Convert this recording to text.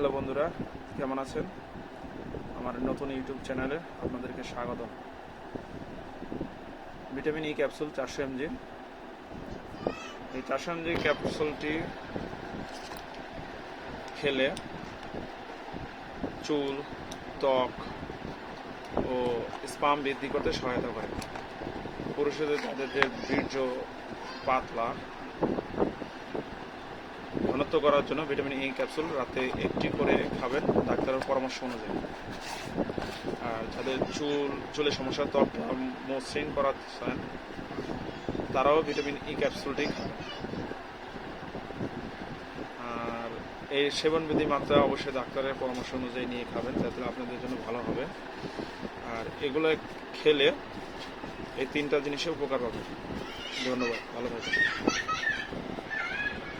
Hello বন্ধুরা, কেমন আছেন? আমার নতুন ইউটিউব চ্যানেলে আপনাদেরকে স্বাগত ভিটামিন ই ক্যাপসুল চারশো এমজি এই চারশো এমজি ক্যাপসুলটি খেলে চুল, ত্বক ও স্পাম বৃদ্ধি করতে সহায়তা করে। পুরুষদের তাদের বীর্য পাতলা ঘনত্ব করার জন্য ভিটামিন ই ক্যাপসুল রাতে একটি করে খাবেন, ডাক্তারের পরামর্শ অনুযায়ী। আর যাদের চুল, চুলের সমস্যা, ত্বক মসৃণ করাতে চান তারাও ভিটামিন ই ক্যাপসুলটি খাবেন। আর এই সেবনবিধি মাত্রা অবশ্যই ডাক্তারের পরামর্শ অনুযায়ী নিয়ে খাবেন, যাতে আপনাদের জন্য ভালো হবে। আর এগুলো খেলে এই তিনটা জিনিসে উপকার পাবেন। ধন্যবাদ, ভালো থাকবেন।